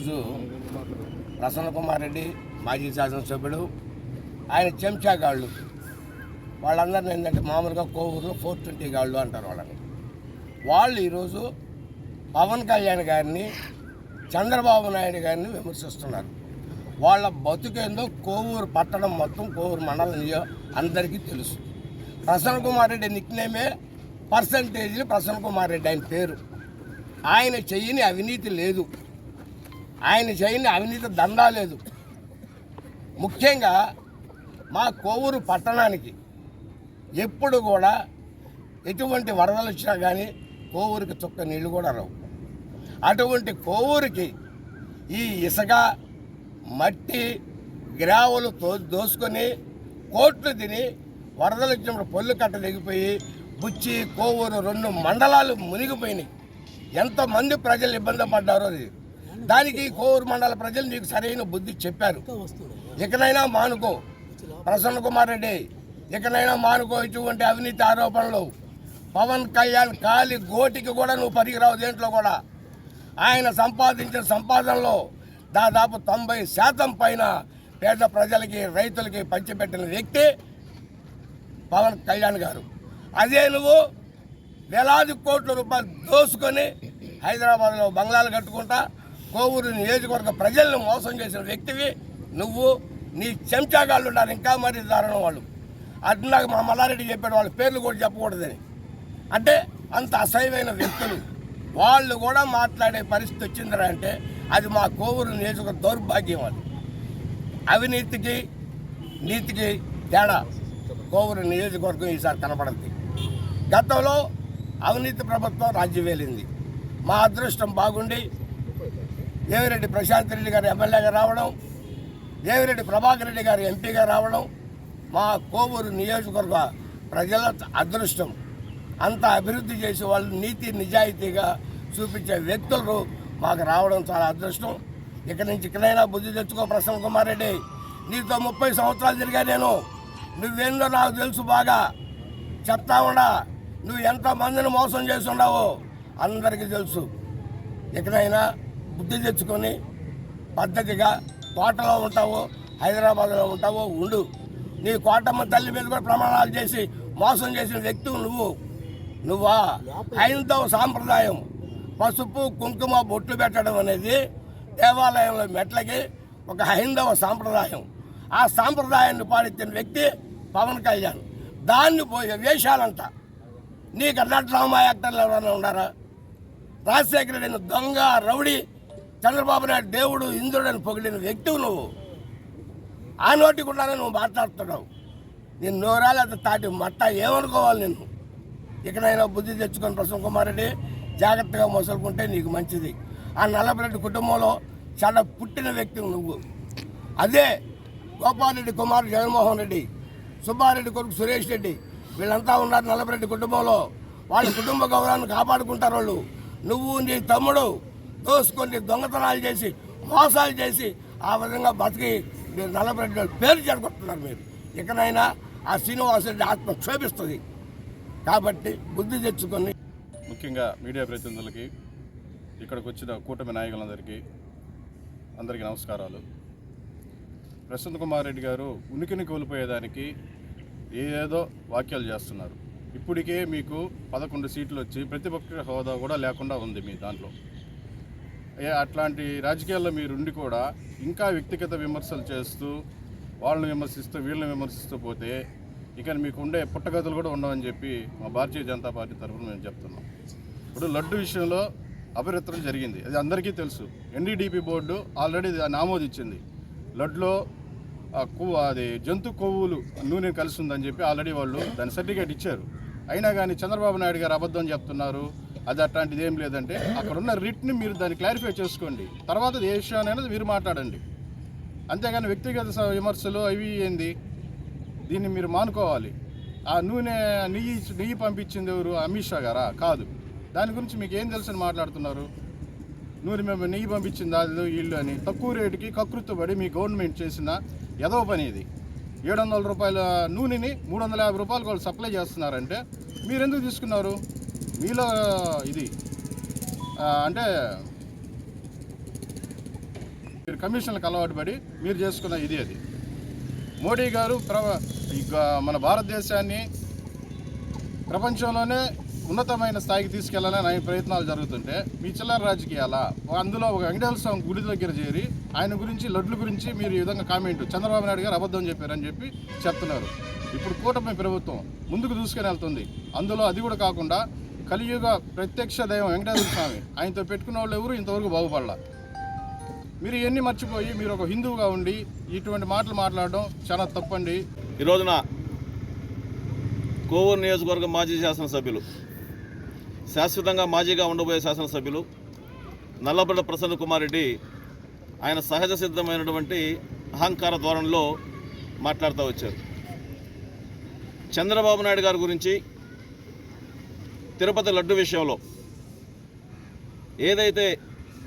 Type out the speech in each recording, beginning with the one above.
ఈరోజు ప్రసన్న కుమార్ రెడ్డి మాజీ శాసనసభ్యుడు ఆయన చెంచాగాళ్ళు వాళ్ళందరిని ఏంటంటే మామూలుగా కోవూరులో ఫోర్ ట్వంటీ గాళ్ళు అంటారు వాళ్ళని. వాళ్ళు ఈరోజు పవన్ కళ్యాణ్ గారిని చంద్రబాబు నాయుడు గారిని విమర్శిస్తున్నారు. వాళ్ళ బతుకేందో కోవూరు పట్టణం మొత్తం కోవూరు మండలం అందరికీ తెలుసు. ప్రసన్న కుమార్ రెడ్డి నిక్నేమే పర్సంటేజ్ ప్రసన్న కుమార్ రెడ్డి ఆయన పేరు. ఆయన చెయ్యని అవినీతి లేదు. ఆయన చేయని అవినీతి దందా లేదు. ముఖ్యంగా మా కోవూరు పట్టణానికి ఎప్పుడు కూడా ఎటువంటి వరదలు వచ్చినా కానీ కోవూరికి చుక్క నీళ్ళు కూడా రావు. అటువంటి కోవూరికి ఈ ఇసుక మట్టి గ్రావులు తో దోసుకొని కోట్లు తిని వరదలు వచ్చినప్పుడు పొల్లు కట్ట దిగిపోయి బుచ్చి కోవూరు రెండు మండలాలు మునిగిపోయినాయి. ఎంతమంది ప్రజలు ఇబ్బంది పడ్డారో అది. దానికి కోవూరు మండల ప్రజలు నీకు సరైన బుద్ధి చెప్పారు. ఇకనైనా మానుకో. ప్రసన్న కుమార్ రెడ్డి ఇకనైనా మానుకో ఇటువంటి అవినీతి ఆరోపణలు. పవన్ కళ్యాణ్ కాలి గోటికి కూడా నువ్వు పనికిరావు దేంట్లో కూడా. ఆయన సంపాదించిన సంపాదనలో దాదాపు తొంభై శాతం పైన పేద ప్రజలకి రైతులకి పంచిపెట్టిన వ్యక్తి పవన్ కళ్యాణ్ గారు. అదే నువ్వు వేలాది కోట్ల రూపాయలు దోసుకొని హైదరాబాద్లో బంగ్లాలు కట్టుకుంటా కోవూరు నియోజకవర్గ ప్రజలను మోసం చేసిన వ్యక్తివి నువ్వు. నీ చెంచాగాళ్ళు ఉన్నారు ఇంకా మరి దారుణం వాళ్ళు. అట్లాగ మా మల్లారెడ్డి చెప్పాడు వాళ్ళ పేర్లు కూడా చెప్పకూడదని. అంటే అంత అసహ్యమైన వ్యక్తులు. వాళ్ళు కూడా మాట్లాడే పరిస్థితి వచ్చిందిరా అంటే అది మా కోవూరు నియోజకవర్గ దౌర్భాగ్యం అది. అవినీతికి నీతికి తేడా కోవూరు నియోజకవర్గం ఈసారి కనపడింది గతంలో అవినీతి ప్రభుత్వం రాజ్యం వేలింది మా అదృష్టం బాగుండి దేవిరెడ్డి ప్రశాంత్ రెడ్డి గారు ఎమ్మెల్యేగా రావడం దేవిరెడ్డి ప్రభాకర్ రెడ్డి గారు ఎంపీగా రావడం మా కోవూరు నియోజకవర్గ ప్రజల అదృష్టం. అంత అభివృద్ధి చేసే వాళ్ళు నీతి నిజాయితీగా చూపించే వ్యక్తులు మాకు రావడం చాలా అదృష్టం. ఇక్కడి నుంచి ఇక్కడైనా బుద్ధి తెచ్చుకో ప్రసన్న కుమార్ రెడ్డి. నీతో ముప్పై సంవత్సరాలు తిరిగా నేను. నువ్వేందో నాకు తెలుసు బాగా. చెప్తా ఉండా. నువ్వు ఎంతమందిని మోసం చేసి అందరికీ తెలుసు. ఎక్కడైనా బుద్ధి తెచ్చుకొని పద్ధతిగా కోటలో ఉంటావు హైదరాబాద్లో ఉంటావు ఉండు. నీ కోటమ్మ తల్లి మీద కూడా ప్రమాణాలు చేసి మోసం చేసిన వ్యక్తి నువ్వు. నువ్వా? హైందవ సాంప్రదాయం. పసుపు కుంకుమ బొట్లు పెట్టడం అనేది దేవాలయంలో మెట్లకి ఒక హైందవ సాంప్రదాయం. ఆ సాంప్రదాయాన్ని పాటించిన వ్యక్తి పవన్ కళ్యాణ్. దాన్ని పోయే వేషాలంట. నీకు అన్నట్టు రామా యాక్టర్లు ఎవరైనా ఉన్నారా? రాజశేఖర రెడ్డిని దొంగ రౌడీ చంద్రబాబు నాయుడు దేవుడు ఇంద్రుడని పొగిడిన వ్యక్తివు నువ్వు. ఆ నోటి కూడానే నువ్వు మాట్లాడుతున్నావు. నేను నోరాలు అంత తాటి మట్ట ఏమనుకోవాలి నేను ఇకనైనా బుద్ధి తెచ్చుకొని ప్రసన్న కుమార్ రెడ్డి జాగ్రత్తగా మొసలుకుంటే నీకు మంచిది. ఆ నల్లపరెడ్డి కుటుంబంలో చాలా పుట్టిన వ్యక్తి నువ్వు. అదే గోపాలరెడ్డి కుమారుడు జగన్మోహన్ రెడ్డి సుబ్బారెడ్డి కొడుకు సురేష్ రెడ్డి. వీళ్ళంతా ఉన్నారు నల్లపరెడ్డి కుటుంబంలో. వాళ్ళ కుటుంబ గౌరవాన్ని కాపాడుకుంటారు వాళ్ళు. నువ్వు నీ తమ్ముడు. దోసుకొని దొంగతనాలు చేసి మోసాలు చేసి ఆ విధంగా బతికి మీరు నల్లపరెడ్డి వాళ్ళ పేరు చెడగొట్టున్నారు మీరు. ఇకనైనా ఆ శ్రీనివాసరెడ్డి ఆత్మ క్షోభిస్తుంది. కాబట్టి బుద్ధి తెచ్చుకొని ముఖ్యంగా మీడియా ప్రతినిధులకి ఇక్కడికి వచ్చిన కూటమి నాయకులందరికీ అందరికీ నమస్కారాలు. ప్రశాంత్ కుమార్ రెడ్డి గారు ఉనికిని కోల్పోయేదానికి ఏదో వాక్యాలు చేస్తున్నారు. ఇప్పటికే మీకు పదకొండు సీట్లు వచ్చి ప్రతిపక్ష హోదా కూడా లేకుండా ఉంది మీ దాంట్లో. అట్లాంటి రాజకీయాల్లో మీరు ఉండి కూడా ఇంకా వ్యక్తిగత విమర్శలు చేస్తూ వాళ్ళని విమర్శిస్తూ వీళ్ళని విమర్శిస్తూ పోతే ఇక మీకు ఉండే పుట్టగతులు కూడా ఉండవని చెప్పి మా భారతీయ జనతా పార్టీ తరఫున మేము చెప్తున్నాం. ఇప్పుడు లడ్డు విషయంలో అపరిత్రం జరిగింది. అది అందరికీ తెలుసు. ఎన్డీడీపీ బోర్డు ఆల్రెడీ దాన్ని ఆమోదించింది. లడ్లో ఆ కొవ్వు అది జంతు కొవ్వులు నూనె కలిసి ఉందని చెప్పి ఆల్రెడీ వాళ్ళు దాని సర్టిఫికేట్ ఇచ్చారు. అయినా కానీ చంద్రబాబు నాయుడు గారు అబద్ధం చెప్తున్నారు. అది అట్లాంటిది ఏం లేదంటే అక్కడ ఉన్న రిట్ని మీరు దాన్ని క్లారిఫై చేసుకోండి. తర్వాత ఏ విషయం అనేది మీరు మాట్లాడండి. అంతేగాని వ్యక్తిగత స- విమర్శలు అవి ఏంది? దీన్ని మీరు మానుకోవాలి. ఆ నూనె నెయ్యి నెయ్యి పంపించింది ఎవరు? అమిత్ షా గారా? కాదు. దాని గురించి మీకు ఏం తెలుసని మాట్లాడుతున్నారు? నూనె మేము నెయ్యి పంపించింది? అది వీళ్ళు అని. తక్కువ రేటుకి కకృత్తుపడి మీ గవర్నమెంట్ చేసిన ఎదవ పని ఇది. ఏడు వందల రూపాయల నూనెని మూడు వందల యాభై రూపాయలకు వాళ్ళు సప్లై చేస్తున్నారంటే మీరు ఎందుకు తీసుకున్నారు? మీలో ఇది అంటే మీరు కమిషన్లకు అలవాటు పడి మీరు చేసుకున్న ఇది అది. మోడీ గారు ఇక మన భారతదేశాన్ని ప్రపంచంలోనే ఉన్నతమైన స్థాయికి తీసుకెళ్ళాలని ఆయన ప్రయత్నాలు జరుగుతుంటే మీ చిల్లర రాజకీయాల అందులో ఒక వెంకటేశ్వర స్వామి గుడి దగ్గర చేరి ఆయన గురించి లడ్ల గురించి మీరు ఈ విధంగా కామెంట్ చంద్రబాబు నాయుడు గారు అబద్ధం చెప్పారని చెప్పి చెప్తున్నారు. ఇప్పుడు కూటమి ప్రభుత్వం ముందుకు దూసుకొని వెళ్తుంది. అందులో అది కూడా కాకుండా కలియుగ ప్రత్యక్ష దైవం వెంకటేశ్వర స్వామి. ఆయనతో పెట్టుకున్న వాళ్ళు ఎవరు? ఇంతవరకు బాగుపడాల. మీరు ఇవన్నీ మర్చిపోయి మీరు ఒక హిందువుగా ఉండి ఇటువంటి మాటలు మాట్లాడడం చాలా తప్పండి. ఈ రోజున కోవూరు నియోజకవర్గం మాజీ శాసనసభ్యులు శాశ్వతంగా మాజీగా ఉండబోయే శాసనసభ్యులు నల్లబడ్డ ప్రసన్న కుమార్ రెడ్డి ఆయన సహజ సిద్ధమైనటువంటి అహంకార ధోరణిలో మాట్లాడుతూ వచ్చారు. చంద్రబాబు నాయుడు గారి గురించి తిరుపతి లడ్డు విషయంలో ఏదైతే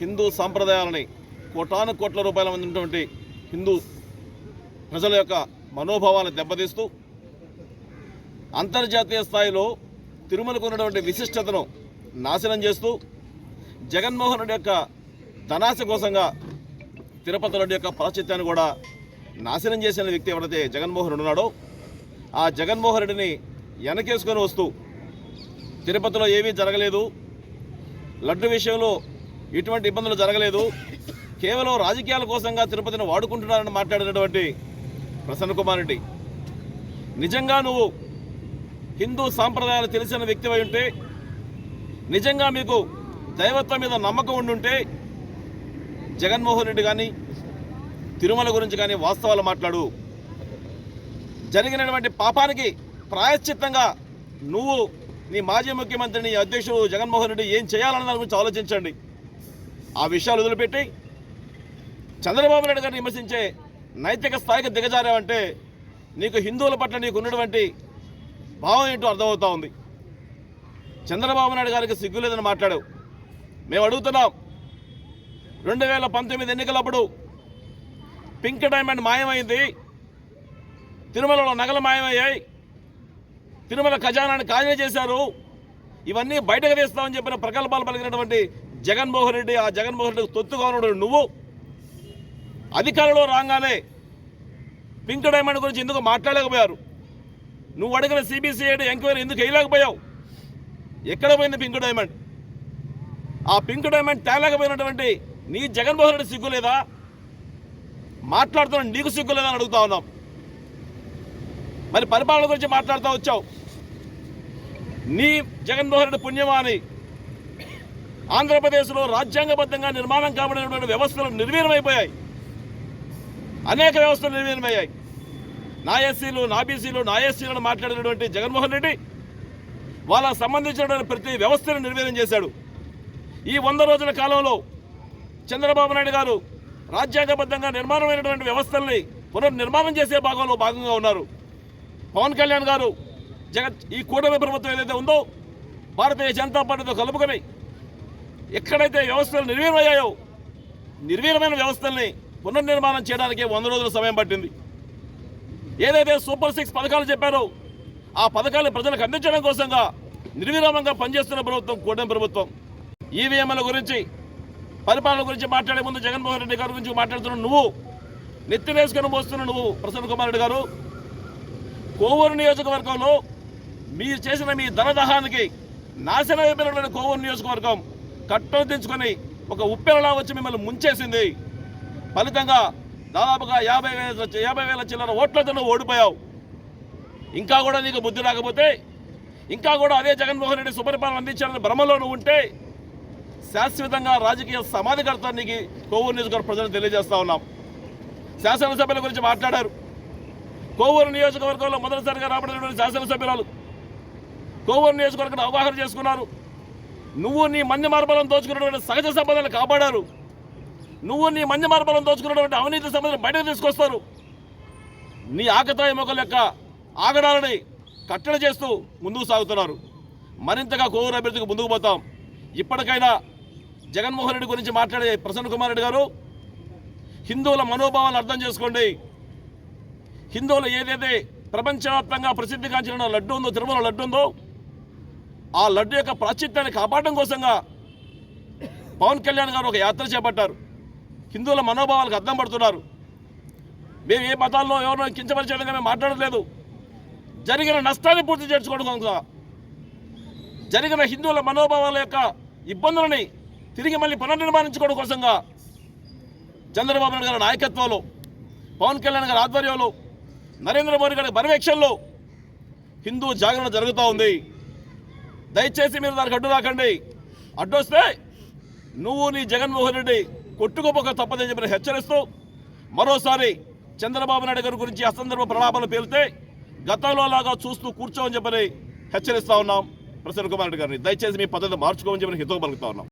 హిందూ సాంప్రదాయాలని కోటాను కోట్ల రూపాయల మంది ఉన్నటువంటి హిందూ ప్రజల యొక్క మనోభావాలను దెబ్బతీస్తూ అంతర్జాతీయ స్థాయిలో తిరుమలకు ఉన్నటువంటి విశిష్టతను నాశనం చేస్తూ జగన్మోహన్ రెడ్డి యొక్క ధనాశ కోసంగా తిరుపతి రెడ్డి యొక్క ప్రాచిత్యాన్ని కూడా నాశనం చేసిన వ్యక్తి ఎవరైతే జగన్మోహన్ రెడ్డి ఉన్నాడో ఆ జగన్మోహన్ రెడ్డిని వెనకేసుకొని వస్తూ తిరుపతిలో ఏమీ జరగలేదు. లడ్డు విషయంలో ఎటువంటి ఇబ్బందులు జరగలేదు. కేవలం రాజకీయాల కోసంగా తిరుపతిని వాడుకుంటున్నారని మాట్లాడినటువంటి ప్రసన్న కుమార్ రెడ్డి. నిజంగా నువ్వు హిందూ సాంప్రదాయాలు తెలిసిన వ్యక్తివై ఉంటే నిజంగా మీకు దైవత్వం మీద నమ్మకం ఉండుంటే జగన్మోహన్ రెడ్డి కానీ తిరుమల గురించి కానీ వాస్తవాలు మాట్లాడు. జరిగినటువంటి పాపానికి ప్రాయశ్చిత్తంగా నువ్వు నీ మాజీ ముఖ్యమంత్రి నీ అధ్యక్షుడు జగన్మోహన్ రెడ్డి ఏం చేయాలన్న దాని గురించి ఆలోచించండి. ఆ విషయాలు వదిలిపెట్టి చంద్రబాబు నాయుడు గారిని విమర్శించే నైతిక స్థాయికి దిగజారావంటే నీకు హిందువుల పట్ల నీకు ఉన్నటువంటి భావం ఏంటో అర్థమవుతా ఉంది. చంద్రబాబు నాయుడు గారికి సిగ్గు లేదని మాట్లాడావు. మేము అడుగుతున్నాం. రెండు వేల పంతొమ్మిది ఎన్నికలప్పుడు పింక్ డైమండ్ మాయమైంది. తిరుమలలో నగలు మాయమయ్యాయి. తిరుమల ఖజానాన్ని ఖాళీ చేశారు. ఇవన్నీ బయటకు తీస్తామని చెప్పిన ప్రకల్పాలు పలికినటువంటి జగన్మోహన్ రెడ్డి ఆ జగన్మోహన్ రెడ్డి తొత్తుగా నువ్వు. అధికారంలో రాగానే పింక్ డైమండ్ గురించి ఎందుకు మాట్లాడలేకపోయారు? నువ్వు అడిగిన సిబిసిఐడి ఎంక్వైరీ ఎందుకు వేయలేకపోయావు? ఎక్కడ పోయింది పింక్ డైమండ్? ఆ పింక్ డైమండ్ తేలేకపోయినటువంటి నీ జగన్మోహన్ రెడ్డి సిగ్గులేదా మాట్లాడుతున్న నీకు సిగ్గు లేదా అని అడుగుతా ఉన్నాం. మరి పరిపాలన గురించి మాట్లాడుతూ వచ్చావు. నీ జగన్మోహన్ రెడ్డి పుణ్యమాని ఆంధ్రప్రదేశ్లో రాజ్యాంగబద్ధంగా నిర్మాణం కాబడినటువంటి వ్యవస్థలు నిర్వీర్యమైపోయాయి. అనేక వ్యవస్థలు నిర్వీర్యమయ్యాయి. నా ఎస్సీలు నా బీసీలు నా ఎస్సీలను మాట్లాడినటువంటి జగన్మోహన్ రెడ్డి వాళ్ళకు సంబంధించినటువంటి ప్రతి వ్యవస్థను నిర్వీర్యం చేశాడు. ఈ వంద రోజుల కాలంలో చంద్రబాబు నాయుడు గారు రాజ్యాంగబద్ధంగా నిర్మాణమైనటువంటి వ్యవస్థల్ని పునర్నిర్మాణం చేసే భాగంలో భాగంగా ఉన్నారు. పవన్ కళ్యాణ్ గారు జగత్ ఈ కూటమి ప్రభుత్వం ఏదైతే ఉందో భారతీయ జనతా పార్టీతో కలుపుకొని ఎక్కడైతే వ్యవస్థలు నిర్వీర్మయ్యాయో నిర్వీర్యమైన వ్యవస్థల్ని పునర్నిర్మాణం చేయడానికి వంద రోజుల సమయం పట్టింది. ఏదైతే సూపర్ సిక్స్ పథకాలు చెప్పారో ఆ పథకాలు ప్రజలకు అందించడం కోసంగా నిర్విరామంగా పనిచేస్తున్న ప్రభుత్వం కూటమి ప్రభుత్వం. ఈవీఎంల గురించి పరిపాలన గురించి మాట్లాడే ముందు జగన్మోహన్ రెడ్డి గారి గురించి మాట్లాడుతున్న నువ్వు నెత్తి వేసుకొని మోస్తున్న నువ్వు ప్రసన్న కుమార్ రెడ్డి గారు. కోవూరు నియోజకవర్గంలో మీరు చేసిన మీ ధనదహానికి నాశనం అయిపోయినటువంటి కోవూరు నియోజకవర్గం కట్టలు తెంచుకొని ఒక ఉప్పెనలా వచ్చి మిమ్మల్ని ముంచేసింది. ఫలితంగా దాదాపుగా యాభై వేల యాభై వేల చిల్లర ఓట్లతో నువ్వు ఓడిపోయావు. ఇంకా కూడా నీకు బుద్ధి రాకపోతే ఇంకా కూడా అదే జగన్మోహన్ రెడ్డి సుపరిపాలన అందించాలని భ్రమలో నువ్వు ఉంటే శాశ్వతంగా రాజకీయ సమాధి నీకు కోవూరు నియోజకవర్గ ప్రజలు తెలియజేస్తా ఉన్నాం. శాసనసభ్యుల గురించి మాట్లాడారు. కోవూరు నియోజకవర్గంలో మొదటిసారిగా రాబడినటువంటి శాసనసభ్యురాలు కోవూరు నియోజకవర్గం అవగాహన చేసుకున్నారు. నువ్వు నీ మంది మార్బలం దోచుకున్నటువంటి సహజ సంపదలు కాపాడారు. నువ్వు నీ మంది మార్బలం దోచుకున్నటువంటి అవినీతి సంపదలు బయటకు తీసుకొస్తారు. నీ ఆకతాయి మొక్కల యొక్క ఆగడాలని కట్టడి చేస్తూ ముందుకు సాగుతున్నారు. మరింతగా కోవూరు అభ్యర్థికి ముందుకు పోతాం. ఇప్పటికైనా జగన్మోహన్ రెడ్డి గురించి మాట్లాడే ప్రసన్న కుమార్ రెడ్డి గారు హిందువుల మనోభావాలను అర్థం చేసుకోండి. హిందువులు ఏదైతే ప్రపంచవ్యాప్తంగా ప్రసిద్ధిగాంచిన లడ్డు ఉందో తిరుమల లడ్డు ఉందో ఆ లడ్డు యొక్క ప్రాచిత్యాన్ని కాపాడడం కోసంగా పవన్ కళ్యాణ్ గారు ఒక యాత్ర చేపట్టారు. హిందువుల మనోభావాలకు అర్థం పడుతున్నారు. మేము ఏ మతాల్లో ఎవరినో కించపరిచేయడంగా మేము మాట్లాడలేదు. జరిగిన నష్టాన్ని పూర్తి చేర్చుకోవడం కోసం జరిగిన హిందువుల మనోభావాల యొక్క ఇబ్బందులని తిరిగి మళ్ళీ పునర్నిర్మాణించుకోవడం కోసంగా చంద్రబాబు నాయుడు గారి నాయకత్వంలో పవన్ కళ్యాణ్ గారి ఆధ్వర్యంలో నరేంద్ర మోడీ గారి పర్యవేక్షణలో హిందూ జాగరణ జరుగుతూ ఉంది. దయచేసి మీరు దానికి అడ్డు రాకండి. అడ్డొస్తే నువ్వు నీ జగన్మోహన్ రెడ్డి కొట్టుకోపోక తప్పదని చెప్పి హెచ్చరిస్తూ మరోసారి చంద్రబాబు నాయుడు గారి గురించి అసందర్భ ప్రలాపాలు పేలితే గతంలో లాగా చూస్తూ కూర్చోమని చెప్పని హెచ్చరిస్తా ఉన్నాం ప్రసన్న కుమార్ రెడ్డి గారిని. దయచేసి మీ పద్ధతి మార్చుకోమని చెప్పి హితవు పలుకుతా ఉన్నాం.